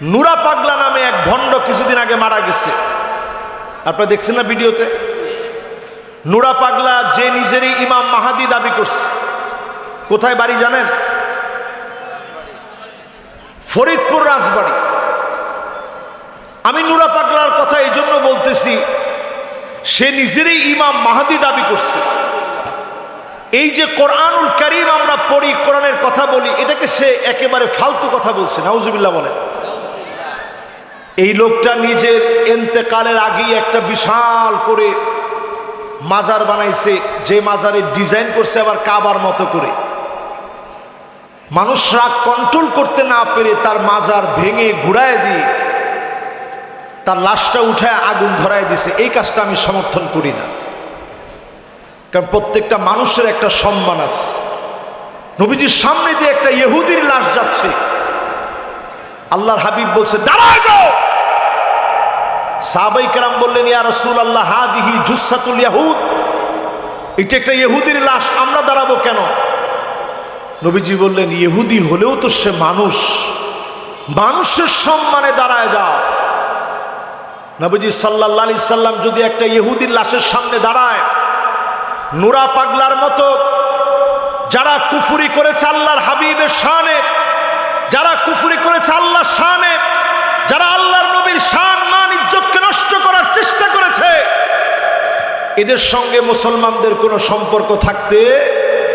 নুরা পাগলা নামে এক ভণ্ড কিছুদিন আগে মারা গেছে। আপনারা দেখছেন না ভিডিওতে? নুরা পাগলা যে নিজেরই ইমাম মাহাদি দাবি করছে। কোথায় বাড়ি জানেন? ফরিদপুর রাজবাড়ি। আমি নুরা পাগলার কথা এই জন্য বলতেছি, সে নিজেরই ইমাম মাহাদি দাবি করছে। এই যে কোরআনুল করিম আমরা পড়ি, কোরআনের কথা বলি, এটাকে সে একেবারে ফালতু কথা বলছে, নাউজুবিল্লাহ বলেন। এই লোকটা নিজের এন্তেকালের আগেই একটা বিশাল করে মাজার বানাইছে, যে মাজারে ডিজাইন করছে আবার কাবার মতো করে। মানুষ রাগ কন্ট্রোল করতে না পেরে তার মাজার ভেঙে ঘুরায় দিয়ে তার লাশটা উঠায় আগুন ধরায় দিছে। এই কাজটা আমি সমর্থন করি না। কারণ প্রত্যেকটা মানুষের একটা সম্মান আছে। নবীজির সামনে দিয়ে একটা ইহুদির লাশ যাচ্ছে। আল্লাহর হাবিব বলছে দাঁড়ায় যাও সাহাবাই কারাম বললেন, ইয়া রসুল আল্লাহ হাদিহি জুসাতুল ইয়াহুদ। এটা একটা ইহুদির লাশ, আমরা দাঁড়াবো কেন? নবীজি বললেন, ইহুদি হলেও তো সে মানুষ। মানুষের সম্মানে দাঁড়ায় যাও। নবীজি সাল্লাহ আলি সাল্লাম যদি একটা ইহুদির লাশের সামনে দাঁড়ায়, নুরা পাগলার মতো, যারা কুফুরি করেছে আল্লাহর হাবিবের শানে যারা কুফুরি করেছে আল্লাহর শানে, যারা আল্লাহর নবীর শান, মান, ইজ্জতকে নষ্ট করার চেষ্টা করেছে, এদের সঙ্গে মুসলমানদের কোনো সম্পর্ক থাকতে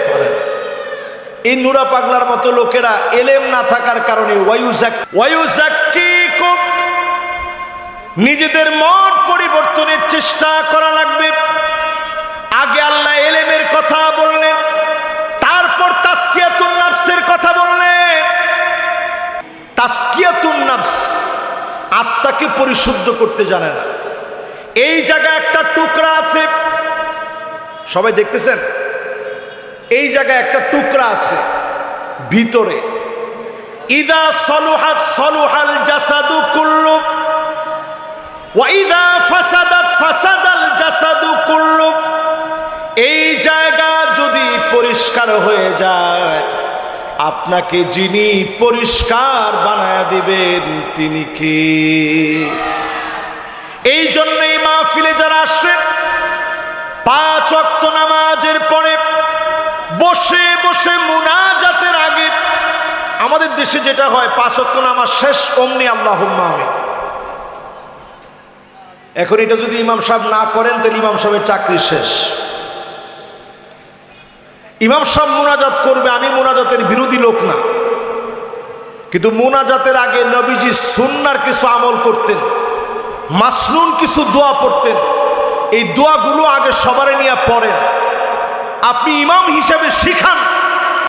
পারে না। এই নুরা পাগলার মতো লোকেরা এলেম না থাকার কারণে নিজেদের মন পরিবর্তনের চেষ্টা করা লাগবে। তাস্কিয়াতুন নাফস, আত্মাকে পরিশুদ্ধ করতে জানে না। এই জায়গায় একটা টুকরা আছে। সবাই দেখতেছেন? এই জায়গায় একটা টুকরা আছে ভিতরে। ইদা সলুহাত সলুহাল জাসাদু কুল্লু ওয়াইদা ফাসাদাত ফাসাদাল জাসাদু কুল্লু। এই জায়গা যদি পরিষ্কার হয়ে যায় আপনাকে যিনি পরিষ্কার বানায় দিবেন, তিনি কি? এই জন্যই মাহফিলে যারা আসেন পাঁচ অক্ত নামাজের পরে বসে বসে মুনাজাতের আগে আমাদের দেশে যেটা হয়, পাঁচ অক্ত নামাজ শেষ, অমনি আল্লাহ আমিন। এখন এটা যদি ইমাম সাহেব না করেন, তাহলে ইমাম সাহেবের চাকরি শেষ। ইমাম সাহেব মোনাজাত করবে, আমি মোনাজাতের বিরোধী লোক না। কিন্তু মোনাজাতের আগে নবীজি সুন্নার কিছু আমল করতেন, মাসনুন কিছু দোয়া পড়তেন। এই দোয়াগুলো আগে সবারে নিয়ে পড়েন। আপনি ইমাম হিসেবে শিখান